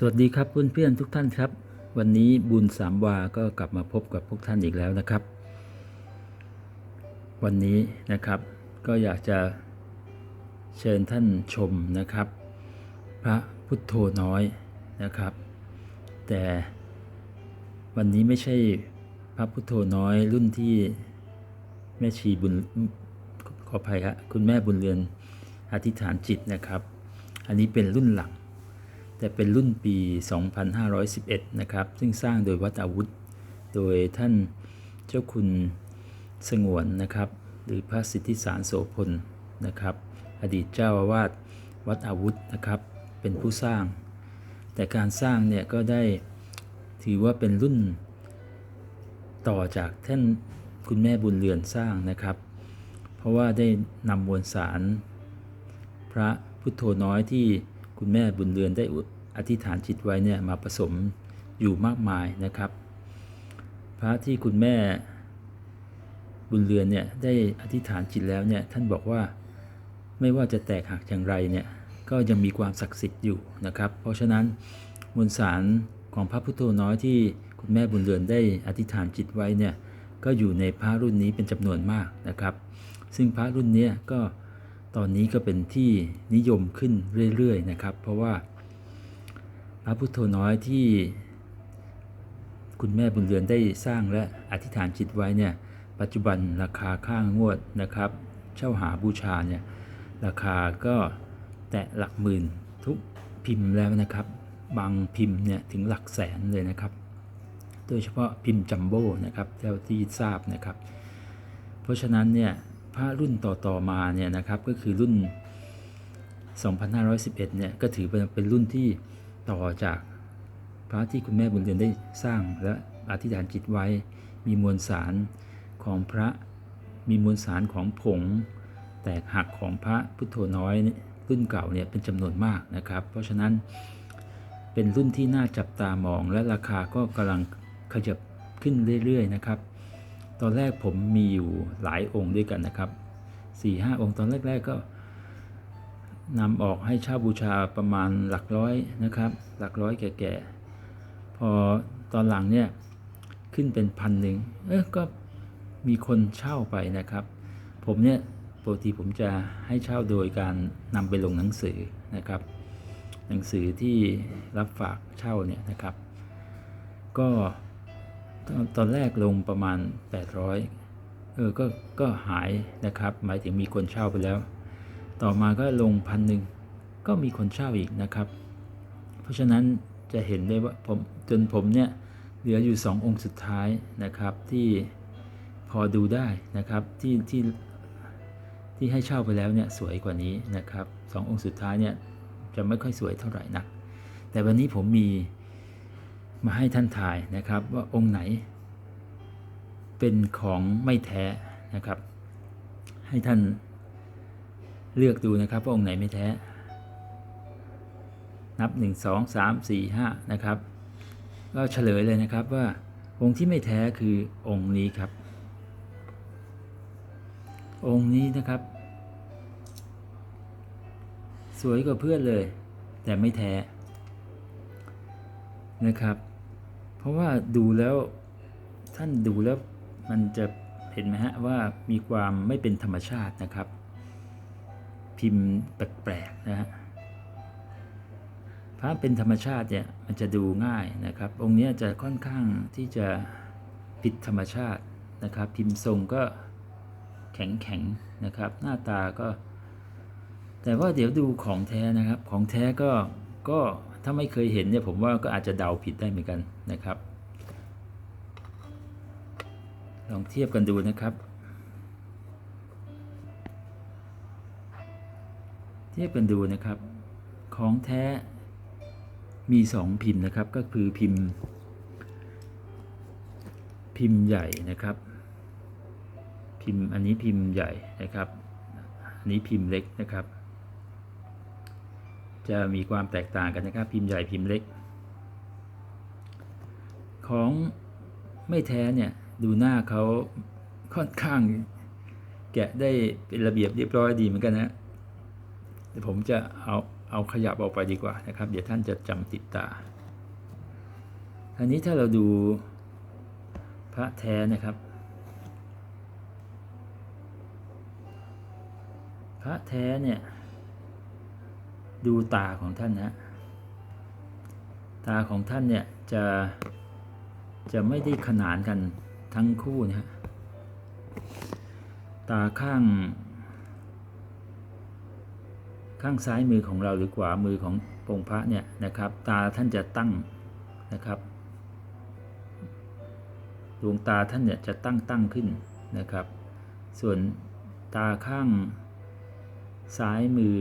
สวัสดีครับเพื่อนๆทุกท่านครับ วันนี้บุญสามวาก็กลับมาพบกับพวกท่านอีกแล้วนะครับ วันนี้นะครับก็อยากจะเชิญท่านชมนะครับ พระพุทโธน้อยนะครับ แต่วันนี้ไม่ใช่พระพุทโธน้อยรุ่นที่แม่ชีบุญขออภัยครับคุณแม่บุญเรือนอธิษฐานจิตนะครับ อันนี้เป็นรุ่นหลัง แต่เป็นรุ่นปี 2511 นะครับ ซึ่งสร้างโดยวัดอาวุธ โดยท่านเจ้าคุณสงวนนะครับ หรือพระสิทธิสารโสพลนะครับ อดีตเจ้าอาวาสวัดอาวุธนะครับ เป็นผู้สร้าง แต่การสร้างเนี่ยก็ได้ถือว่าเป็นรุ่นต่อจากท่านคุณแม่บุญเรือนสร้างนะครับ เพราะว่าได้นำมวลสาร พระพุทโธน้อยที่คุณแม่บุญเรือนได้ อธิษฐานจิตไว้เนี่ยมาผสมอยู่มากมายนะครับ พระที่คุณแม่บุญเรือนเนี่ยได้อธิษฐานจิตแล้วเนี่ยท่านบอกว่าไม่ว่าจะแตกหักอย่างไรเนี่ยก็ยังมีความศักดิ์สิทธิ์อยู่นะครับ เพราะฉะนั้นมวลสารของพระพุทโธน้อยที่คุณแม่บุญเรือนได้อธิษฐานจิตไว้เนี่ยก็อยู่ในพระรุ่นนี้เป็นจำนวนมากนะครับ ซึ่งพระรุ่นเนี้ยก็ตอนนี้ก็เป็นที่นิยมขึ้นเรื่อยๆนะครับ เพราะว่า ระพุทโธน้อยที่คุณแม่บุญเรือนได้สร้างและอธิษฐานจิตไว้เนี่ยปัจจุบันราคาข้างงวดนะครับ เช่าหาบูชาเนี่ยราคาก็แตะหลักหมื่นทุกพิมพ์แล้วนะครับ บางพิมพ์เนี่ยถึงหลักแสนเลยนะครับ โดยเฉพาะพิมพ์จัมโบ้นะครับเท่าที่ทราบนะครับ เพราะฉะนั้นเนี่ยพระรุ่นต่อๆมาเนี่ยนะครับก็คือรุ่น 2511เนี่ยก็ถือเป็นเป็นรุ่นที่ ต่อจากพระที่คุณแม่บุญเรือนได้สร้างและอธิษฐานจิตไว้ มีมวลสารของพระมีมวลสารของผง แตกหักของพระพุทโธน้อยรุ่นเก่าเนี่ยเป็นจำนวนมากนะครับ เพราะฉะนั้นเป็นรุ่นที่น่าจับตามองและราคาก็กำลังขยับขึ้นเรื่อยๆนะครับ ตอนแรกผมมีอยู่หลายองค์ด้วยกันนะครับ4ี่ห้าองค์ตอนแรก ๆก็ นำออกให้เช่าบูชาประมาณหลักร้อยนะครับ หลักร้อยแก่ๆ พอตอนหลังเนี่ยขึ้นเป็นพันหนึ่งเออก็มีคนเช่าไปนะครับ ผมเนี่ยปกติผมจะให้เช่าโดยการนำไปลงหนังสือนะครับ หนังสือที่รับฝากเช่าเนี่ยนะครับ ก็ตอนตอนแรกลงประมาณ 800เออก็ก็หายนะครับ หมายถึงมีคนเช่าไปแล้ว ต่อมาก็ลงพันหนึ่งก็มีคนเช่าอีกนะครับ เพราะฉะนั้นจะเห็นได้ว่าผมจนผมเนี่ยเหลืออยู่ 2 องค์สุดท้ายนะครับที่พอดูได้นะครับที่ที่ที่ให้เช่าไปแล้วเนี่ยสวยกว่านี้นะครับสององค์สุดท้ายเนี่ยจะไม่ค่อยสวยเท่าไหร่นัก แต่วันนี้ผมมีมาให้ท่านทายนะครับว่าองค์ไหน เป็นของไม่แท้นะครับ ให้ท่าน เลือกดูนะครับว่าองค์ไหนไม่แท้ นับ 1 2 3 4 5 นะครับ ก็เฉลยเลยนะครับว่าองค์ที่ไม่แท้คือองค์นี้ครับ องค์นี้นะครับ สวยกว่าเพื่อนเลย แต่ไม่แท้นะครับ เพราะว่าดูแล้วท่านดูแล้วมันจะเห็นไหมฮะว่ามีความไม่เป็นธรรมชาตินะครับ พิมพ์แปลกๆนะฮะพระเป็นธรรมชาติเนี่ยมันจะดูง่ายนะครับ องค์นี้จะค่อนข้างที่จะผิดธรรมชาตินะครับ พิมพ์ทรงก็แข็งๆนะครับ หน้าตาก็ แต่ว่าเดี๋ยวดูของแท้นะครับ ของแท้ก็ก็ถ้าไม่เคยเห็นเนี่ยผมว่าก็อาจจะเดาผิดได้เหมือนกันนะครับ ลองเทียบกันดูนะครับ ทียบกันดูนะครับ ของแท้มีสองพิมพ์นะครับ ก็คือพิมพ์ พิมพ์ใหญ่นะครับ พิมพ์อันนี้พิมพ์ใหญ่นะครับ อันนี้พิมพ์เล็กนะครับ จะมีความแตกต่างกันนะครับ พิมพ์ใหญ่พิมพ์เล็ก ของไม่แท้เนี่ยดูหน้าเขาค่อนข้างแกะได้เป็นระเบียบเรียบร้อยดีเหมือนกันนะ ผมจะเอาเอาขยับออกไปดีกว่านะครับ เดี๋ยวท่านจะจำติดตาทีนี้ถ้าเราดูพระแท้นะครับ พระแท้เนี่ยดูตาของท่านนะตาของท่านเนี่ยจะจะไม่ได้ขนานกันทั้งคู่นะฮะตาข้าง ข้างซ้ายมือของเราหรือขวามือขององค์พระเนี่ยนะครับ ตาท่านจะตั้งนะครับดวงตาท่านเนี่ยจะตั้งตั้งขึ้นนะครับ ส่วนตาข้างซ้ายมือ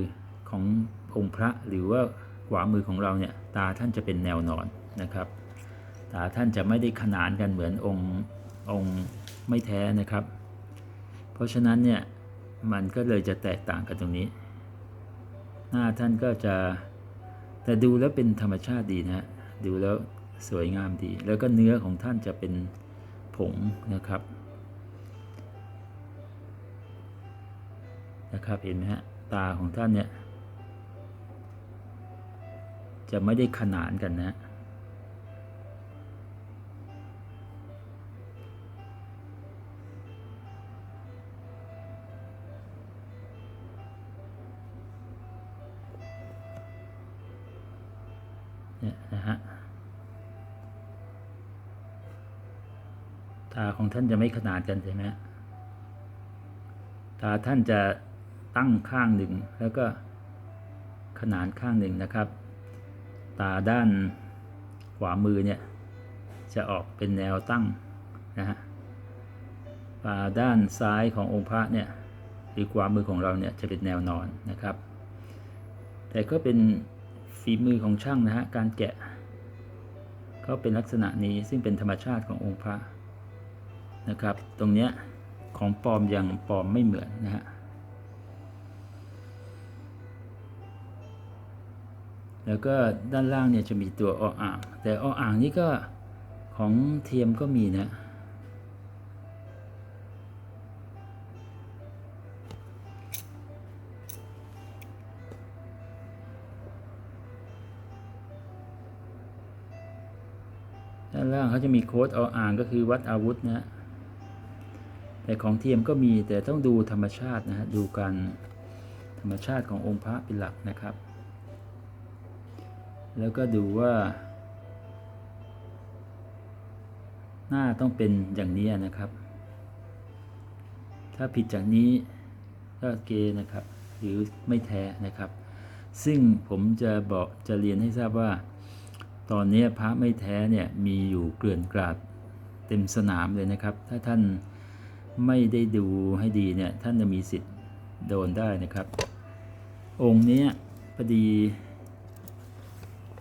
ขององค์พระหรือว่าขวามือของเราเนี่ยตาท่านจะเป็นแนวนอนนะครับ ตาท่านจะไม่ได้ขนานกันเหมือนองค์องค์ไม่แท้นะครับ เพราะฉะนั้นเนี่ยมันก็เลยจะแตกต่างกันตรงนี้ หน้าท่านก็จะแต่ดูแล้วเป็นธรรมชาติดีนะฮะดูแล้วสวยงามดี แล้วก็เนื้อของท่านจะเป็นผงนะครับนะครับเห็นไหมฮะตาของท่านเนี่ยจะไม่ได้ขนานกันนะ ท่านจะไม่ขนาดกันใช่ไหมตาท่านจะตั้งข้างหนึ่งแล้วก็ขนานข้างหนึ่งนะครับ ตาด้านขวามือเนี่ยจะออกเป็นแนวตั้งนะฮะตาด้านซ้ายขององค์พระเนี่ยหรือขวามือของเราเนี่ยจะเป็นแนวนอนนะครับ แต่ก็เป็นฝีมือของช่างนะฮะการแกะก็เป็นลักษณะนี้ซึ่งเป็นธรรมชาติขององค์พระ นะครับ ตรงเนี้ยของปลอมยังปลอมไม่เหมือนนะฮะแล้วก็ด้านล่างเนี่ยจะมีตัวออ่าง แต่ออ่างนี้ก็ของเทียมก็มีนะ ด้านล่างเขาจะมีโค้ดออ่างก็คือวัดอาวุธนะฮะ แต่ของเทียมก็มีแต่ต้องดูธรรมชาตินะฮะดูการธรรมชาติขององค์พระเป็นหลักนะครับ แล้วก็ดูว่า หน้าต้องเป็นอย่างนี้นะครับ ถ้าผิดจากนี้ก็เกนะครับ หรือไม่แท้นะครับ ซึ่งผมจะบอกจะเรียนให้ทราบว่า ตอนนี้พระไม่แท้เนี่ยมีอยู่เกลื่อนกลาดเต็มสนามเลยนะครับ ถ้าท่าน ไม่ได้ดูให้ดีเนี่ยท่านจะมีสิทธิ์โดนได้นะครับ องค์นี้พอดี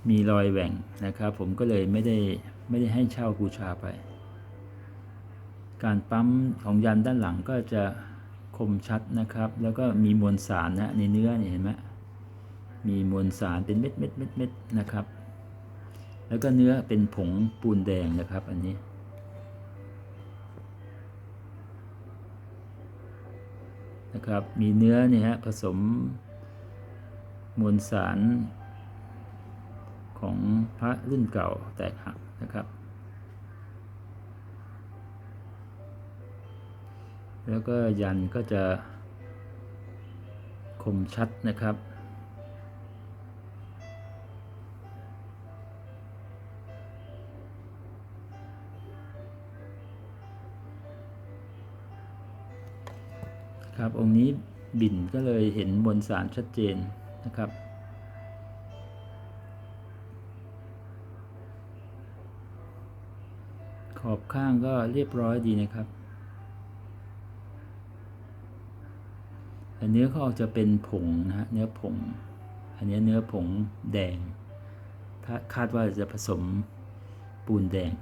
มีรอยแหว่งนะครับ ผมก็เลยไม่ได้ไม่ได้ให้เช่าบูชาไป การปั๊มของยันด้านหลังก็จะคมชัดนะครับ แล้วก็มีมวลสารนะในเนื้อเนี่ยเห็นไหมมีมวลสารเป็นเม็ดเม็ดเม็ดเม็ดนะครับ แล้วก็เนื้อเป็นผงปูนแดงนะครับ อันนี้ นะครับ มีเนื้อเนี่ยฮะผสมมวลสารของพระรุ่นเก่าแตกหักนะครับ แล้วก็ยันก็จะคมชัดนะครับ ครับ องค์นี้บิ่นก็เลยเห็นมวลสารชัดเจนนะครับ ขอบข้างก็เรียบร้อยดีนะครับแต่เนื้อเขาออกจะเป็นผงนะฮะเนื้อผง อันนี้เนื้อผงแดงถ้าคาดว่าจะผสมปูนแดง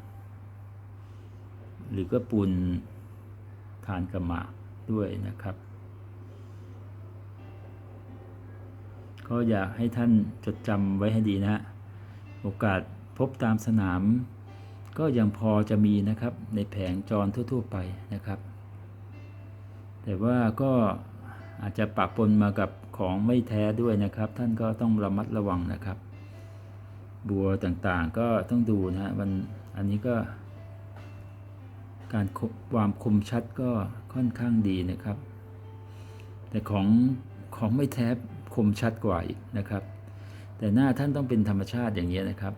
หรือก็ปูนทานกระหมาก ด้วยนะครับ ก็อยากให้ท่านจดจำไว้ให้ดีนะฮะโอกาสพบตามสนาม ก็ยังพอจะมีนะครับในแผงจรทั่ว ๆ ไปนะครับ แต่ว่าก็อาจจะปะปนมากับของไม่แท้ด้วยนะครับ ท่านก็ต้องระมัดระวังนะครับ บัวต่างๆก็ต้องดูนะฮะมันอันนี้ก็ การความคมชัดก็ค่อนข้างดีนะครับ แต่ของของไม่แท้คมชัดกว่าอีกนะครับ แต่หน้าท่านต้องเป็นธรรมชาติอย่างนี้นะครับ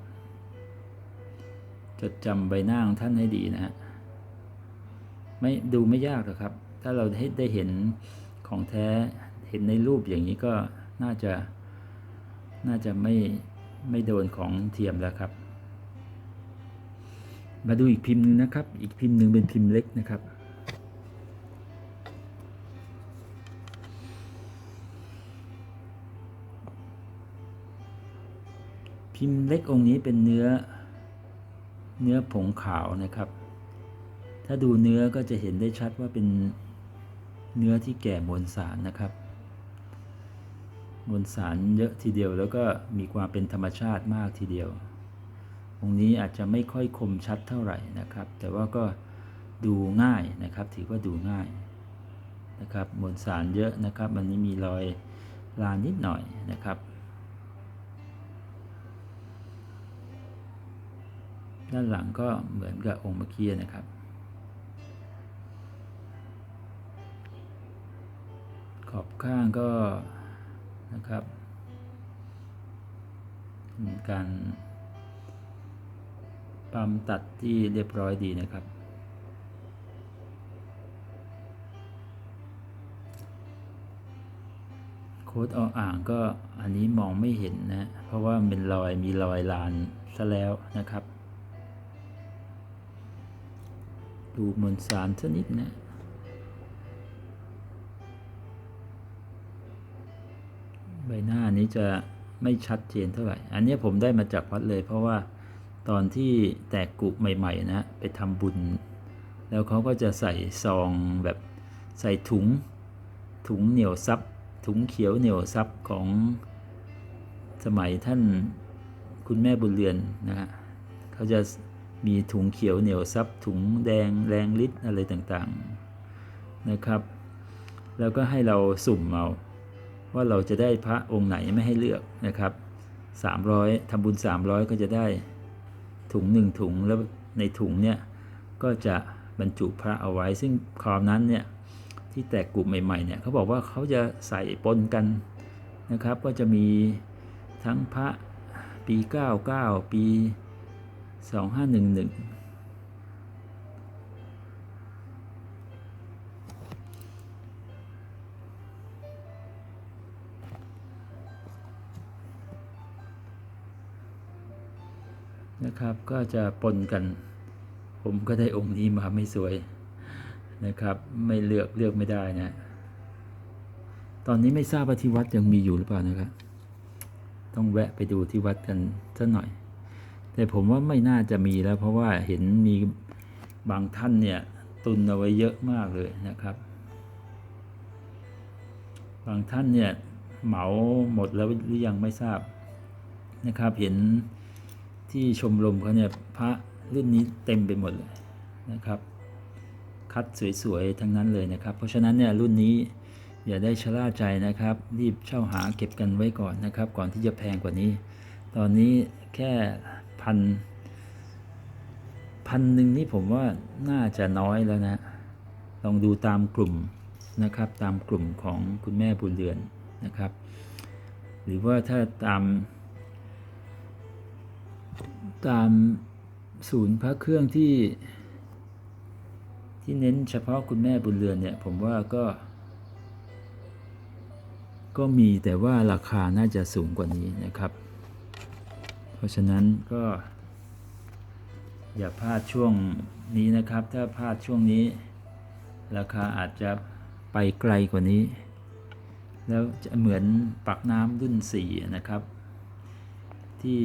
จดจำใบหน้าของท่านให้ดีนะฮะไม่ดูไม่ยากหรอกครับ ถ้าเราได้ได้เห็นของแท้เห็นในรูปอย่างนี้ก็น่าจะน่าจะไม่ไม่โดนของเทียมแล้วครับ มาดูอีกพิมพ์หนึงนะครับ อีกพิมพ์หนึ่งเป็นพิมพ์เล็กนะครับ พิมพ์เล็กองค์นี้เป็นเนื้อ เนื้อผงขาวนะครับ ถ้าดูเนื้อก็จะเห็นได้ชัดว่าเป็นเนื้อที่แก่มวลสารนะครับ มวลสารเยอะทีเดียวแล้วก็มีความเป็นธรรมชาติมากทีเดียว องนี้อาจจะไม่ค่อยคมชัดเท่าไหร่นะครับ แต่ว่าก็ดูง่ายนะครับ ถือว่าดูง่ายนะครับมวลสารเยอะนะครับมันนี้มีรอยลานนิดหน่อยนะครับ ด้านหลังก็เหมือนกับองค์เมื่อกี้นะครับ ขอบข้างก็นะครับมีการ ปั๊มตัดที่เรียบร้อยดีนะครับ โค้ดออ่างก็อันนี้มองไม่เห็นนะ เพราะว่าเป็นรอยมีรอยลานซะแล้วนะครับ ดูมวลสารสักนิดนะใบหน้านี้จะไม่ชัดเจนเท่าไหร่ อันนี้ผมได้มาจากวัดเลยเพราะว่า ตอนที่แตกกุใหม่ๆนะไปทำบุญ แล้วเขาก็จะใส่ซองแบบใส่ถุง ถุงเหนียวซับถุงเขียวเหนียวซับของสมัยท่านคุณแม่บุญเรือนนะฮะเขาจะมีถุงเขียวเหนียวซับถุงแดงแรงฤทธิ์อะไรต่างๆนะครับ แล้วก็ให้เราสุ่มเอาว่าเราจะได้พระองค์ไหนไม่ให้เลือกนะครับ300ทำบุญ 300 ก็จะได้ ถุงหนึ่งถุงแล้วในถุงเนี่ยก็จะบรรจุพระเอาไว้ ซึ่งคราวนั้นเนี่ยที่แตกกลุ่มใหม่ๆเนี่ยเขาบอกว่าเขาจะใส่ปนกันนะครับ ก็จะมีทั้งพระปี 99 ปี 2511 นะครับ ก็จะปนกัน ผมก็ได้องค์นี้มาไม่สวยนะครับ ไม่เลือกเลือกไม่ได้นะตอนนี้ไม่ทราบว่าที่วัดยังมีอยู่หรือเปล่านะครับ ต้องแวะไปดูที่วัดกันสักหน่อย แต่ผมว่าไม่น่าจะมีแล้ว เพราะว่าเห็นมีบางท่านเนี่ยตุนเอาไว้เยอะมากเลยนะครับ บางท่านเนี่ยเหมาหมดแล้วหรือยังไม่ทราบนะครับ เห็น ที่ชมรมเขาเนี่ยพระรุ่นนี้เต็มไปหมดเลยนะครับ คัดสวยๆ ทั้งนั้นเลยนะครับ เพราะฉะนั้นเนี่ยรุ่นนี้อย่าได้ชะล่าใจนะครับ รีบเช่าหาเก็บกันไว้ก่อนนะครับ ก่อนที่จะแพงกว่านี้ ตอนนี้แค่พันพันหนึ่งนี่ผมว่าน่าจะน้อยแล้วนะ ลองดูตามกลุ่มนะครับ ตามกลุ่มของคุณแม่บุญเรือนนะครับ หรือว่าถ้าตาม ตามศูนย์พระเครื่องที่ ที่เน้นเฉพาะคุณแม่บุญเรือนเนี่ย ผมว่าก็ ก็มีแต่ว่าราคาน่าจะสูงกว่านี้นะครับ เพราะฉะนั้นก็ อย่าพลาดช่วงนี้นะครับ ถ้าพลาดช่วงนี้ ราคาอาจจะไปไกลกว่านี้ แล้วจะเหมือนปักน้ำรุ่นสี่นะครับ ที่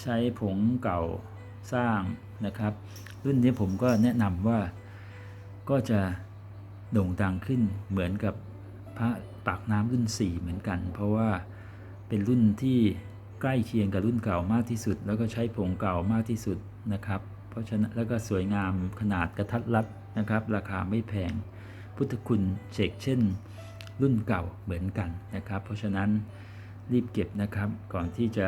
ใช้ผงเก่าสร้างนะครับ รุ่นนี้ผมก็แนะนำว่าก็จะโด่งดังขึ้นเหมือนกับพระปากน้ำรุ่น 4 เหมือนกัน เพราะว่าเป็นรุ่นที่ใกล้เคียงกับรุ่นเก่ามากที่สุด แล้วก็ใช้ผงเก่ามากที่สุดนะครับ เพราะฉะนั้นแล้วก็สวยงามขนาดกระทัดรัดนะครับ ราคาไม่แพงพุทธคุณเชกเช่น รุ่นเก่าเหมือนกันนะครับ เพราะฉะนั้นรีบเก็บนะครับก่อนที่จะ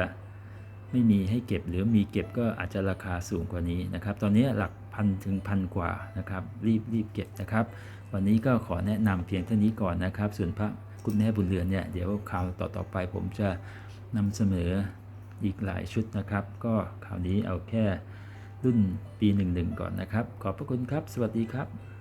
ไม่มีให้เก็บหรือมีเก็บก็อาจจะราคาสูงกว่านี้นะครับ ตอนนี้หลักพันถึงพันกว่านะครับรีบรีบเก็บนะครับ วันนี้ก็ขอแนะนำเพียงเท่านี้ก่อนนะครับ ส่วนพระคุณแม่บุญเรือนเนี่ยเดี๋ยวคราวต่อๆไปผมจะนำเสนออีกหลายชุดนะครับ ก็คราวนี้เอาแค่รุ่นปี11ก่อนนะครับ ขอบพระคุณครับ สวัสดีครับ